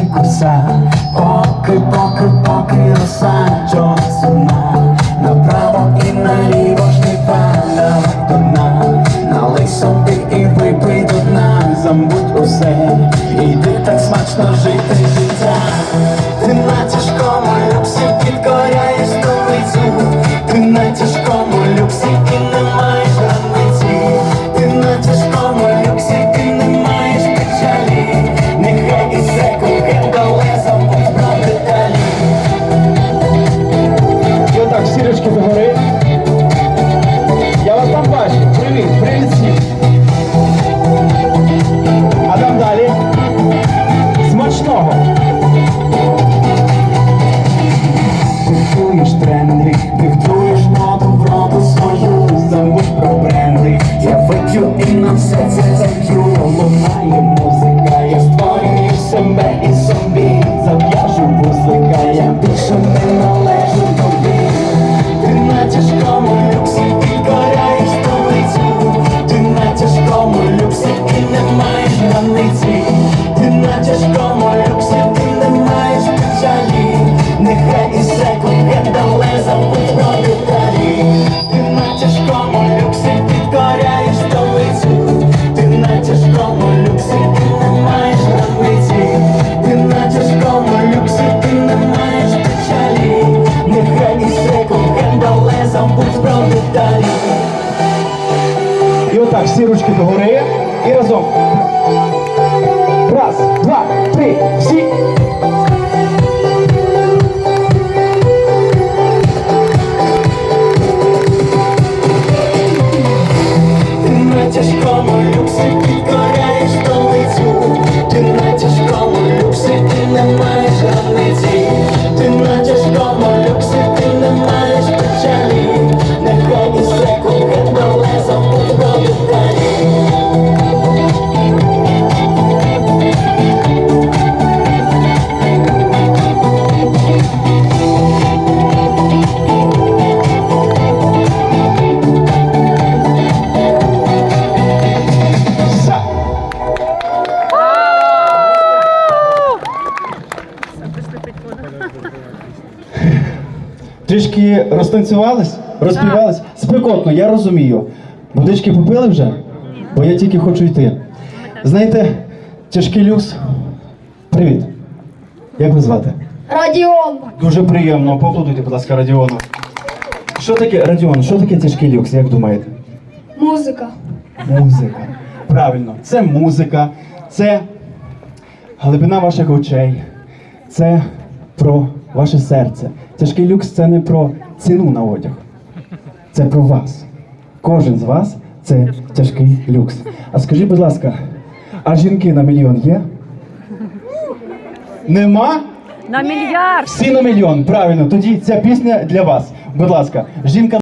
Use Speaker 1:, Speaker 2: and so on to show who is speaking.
Speaker 1: коса, поки, поки, поки роса. Чого одна, направо і наліво ж не падав до дна, налий собі і випий до дна, забудь усе, іди так смачно жити життя, myself. І
Speaker 2: отак, всі ручки догори.
Speaker 1: І
Speaker 2: разом. Раз, два, три, всі. Трішки розтанцювались, розпівались. Спекотно, я розумію. Водички попили вже? Бо я тільки хочу йти. Знаєте, тяжкий люкс. Привіт. Як ви звати?
Speaker 3: Радіон.
Speaker 2: Дуже приємно. Поаплодуйте, будь ласка, Радіону. Що таке, Радіон, що таке тяжкий люкс, як думаєте?
Speaker 3: Музика.
Speaker 2: Музика. Правильно, це музика, це глибина ваших очей, це про ваше серце. Тяжкий люкс це не про ціну на одяг. Це про вас. Кожен з вас це тяжкий люкс. А скажіть, будь ласка, а жінки на мільйон є? Нема?
Speaker 4: На мільярд.
Speaker 2: Всі на мільйон. Правильно. Тоді ця пісня для вас. Будь ласка, жінка.